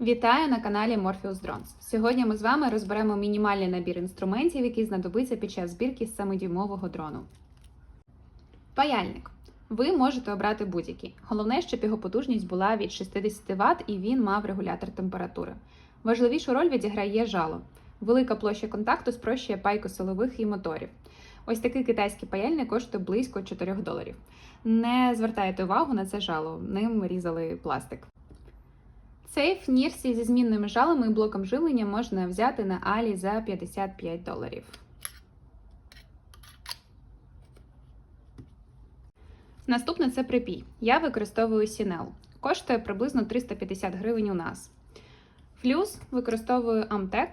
Вітаю на каналі Morpheus Drones. Сьогодні ми з вами розберемо мінімальний набір інструментів, який знадобиться під час збірки самодіймового дрону. Паяльник. Ви можете обрати будь-який. Головне, щоб його потужність була від 60 Вт і він мав регулятор температури. Важливішу роль відіграє жало. Велика площа контакту спрощує пайку силових і моторів. Ось такий китайський паяльник коштує близько 4 доларів. Не звертайте увагу на це жало, ним різали пластик. Сейф Нірсі зі змінними жалами і блоком живлення можна взяти на Алі за 55 доларів. Наступне це припій. Я використовую Сінел. Коштує приблизно 350 гривень у нас. Флюс використовую Amtec.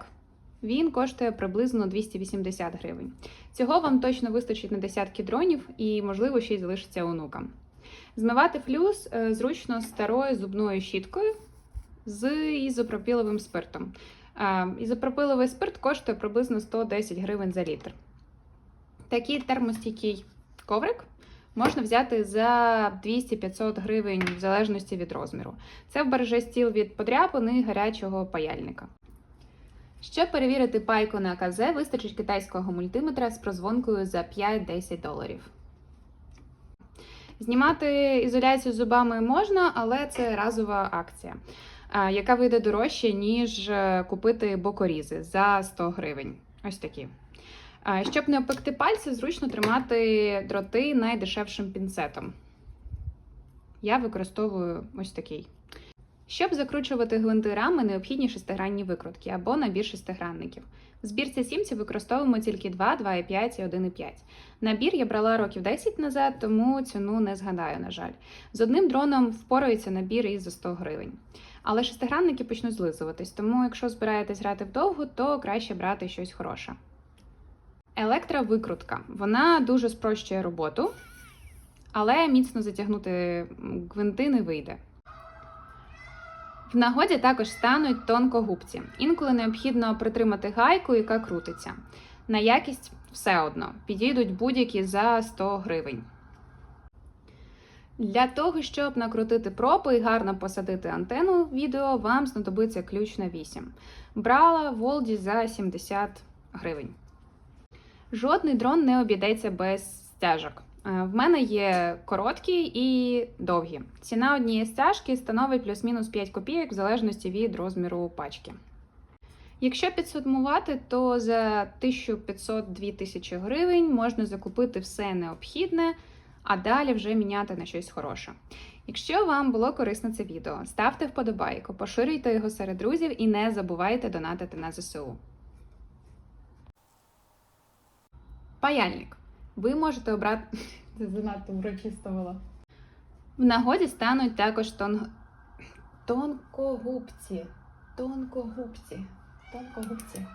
Він коштує приблизно 280 гривень. Цього вам точно вистачить на десятки дронів і, можливо, ще й залишиться онукам. Змивати флюс е, зручно старою зубною щіткою з ізопропіловим спиртом. Е, Ізопропиловий спирт коштує приблизно 110 гривень за літр. Такий термостійкий коврик можна взяти за 200-500 гривень в залежності від розміру. Це вбереже стіл від подряпини гарячого паяльника. Щоб перевірити пайку на КЗ, вистачить китайського мультиметра з прозвонкою за 5-10 доларів. Знімати ізоляцію зубами можна, але це разова акція, яка вийде дорожче, ніж е, купити бокорізи за 100 гривень. Ось такі. Щоб не опекти пальці, зручно тримати дроти найдешевшим пінцетом. Я використовую ось такий. Щоб закручувати гвинти рами, необхідні шестигранні викрутки або набір шестигранників. В збірці сімці використовуємо тільки 2, 2,5 і 1,5. Набір я брала років 10 назад, тому ціну не згадаю, на жаль. З одним дроном впорається набір із за 100 гривень. Але шестигранники почнуть злизуватись, тому якщо збираєтесь грати вдовго, то краще брати щось хороше. Електровикрутка. Вона дуже спрощує роботу, але міцно затягнути гвинти не вийде. В нагоді також стануть тонкогубці. Інколи необхідно притримати гайку, яка крутиться. На якість все одно підійдуть будь-які за 100 гривень. Для того, щоб накрутити пропи і гарно посадити антенну відео, вам знадобиться ключ на 8. Брала в Олді за 70 гривень. Жодний дрон не обійдеться без стяжок. Е, В мене є короткі і довгі. Ціна однієї стяжки становить плюс-мінус 5 копійок в залежності від розміру пачки. Якщо підсумувати, то за 1500-2000 гривень можна закупити все необхідне, а далі вже міняти на щось хороше. Якщо вам було корисно це відео, ставте вподобайку, поширюйте його серед друзів і не забувайте донатити на ЗСУ. Паяльник. Ви можете обрати. Це занадто урочисто було. В нагоді стануть також тон... тонкогубці. Тонкогубці. Тонкогубці.